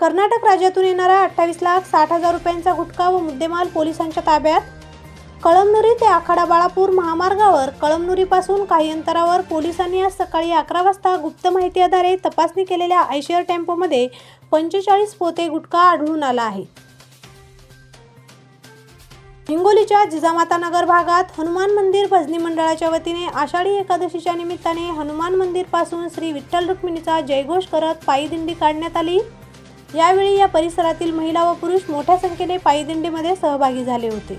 कर्नाटक राज्यातून येणारा अठ्ठावीस लाख साठ हजार रुपयांचा गुटखा व मुद्देमाल पोलिसांच्या ताब्यात? कळमनुरी ते आखाडा बाळापूर महामार्गावर कळमनुरीपासून काही अंतरावर पोलिसांनी आज सकाळी अकरा वाजता गुप्त माहिती आधारे तपासणी केलेल्या आयशर टेम्पोमध्ये पंचेचाळीस पोते गुटखा आढळून आला आहे. हिंगोलीच्या जिजामाता नगर भागात हनुमान मंदिर भजनी मंडळाच्या वतीने आषाढी एकादशीच्या निमित्ताने हनुमान मंदिरपासून श्री विठ्ठल रुक्मिणीचा जयघोष करत पायी दिंडी काढण्यात आली. यावेळी या परिसरातील महिला व पुरुष मोठ्या संख्येने पायीदिंडीमध्ये सहभागी झाले होते.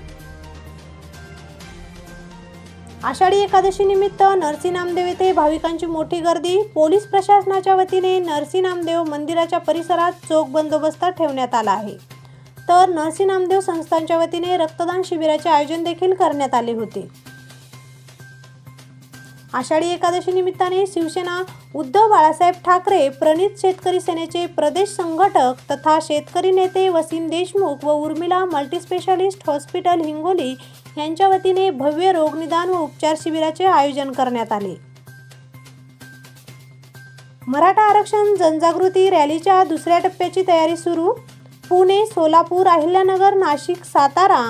आषाढी एकादशी निमित्त नरसी नामदेव येथे भाविकांची मोठी गर्दी. पोलीस प्रशासनाच्या वतीने नरसी नामदेव मंदिराच्या परिसरात चोख बंदोबस्त ठेवण्यात आला आहे. तर नरसी नामदेव संस्थांच्या वतीने रक्तदान शिबिराचे आयोजन देखील करण्यात आले होते. आषाढी एकादशी निमित्ताने शिवसेना उद्धव बाळासाहेब ठाकरे प्रणित शेतकरी सेनेचे प्रदेश संघटक तथा शेतकरी नेते वसीम देशमुख व उर्मिला मल्टीस्पेशालिस्ट हॉस्पिटल हिंगोली यांच्या वतीने भव्य रोगनिदान व उपचार शिबिराचे आयोजन करण्यात आले. मराठा आरक्षण जनजागृती रॅलीच्या दुसऱ्या टप्प्याची तयारी सुरू. पुणे सोलापूर अहिल्यानगर नाशिक सातारा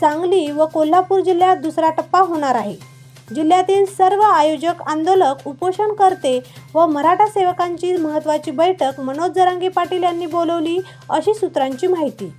सांगली व कोल्हापूर जिल्ह्यात दुसरा टप्पा होणार आहे. जिल्ह्यातील सर्व आयोजक आंदोलक उपोषणकर्ते व मराठा सेवकांची महत्त्वाची बैठक मनोज जरांगे पाटील यांनी बोलवली अशी सूत्रांची माहिती.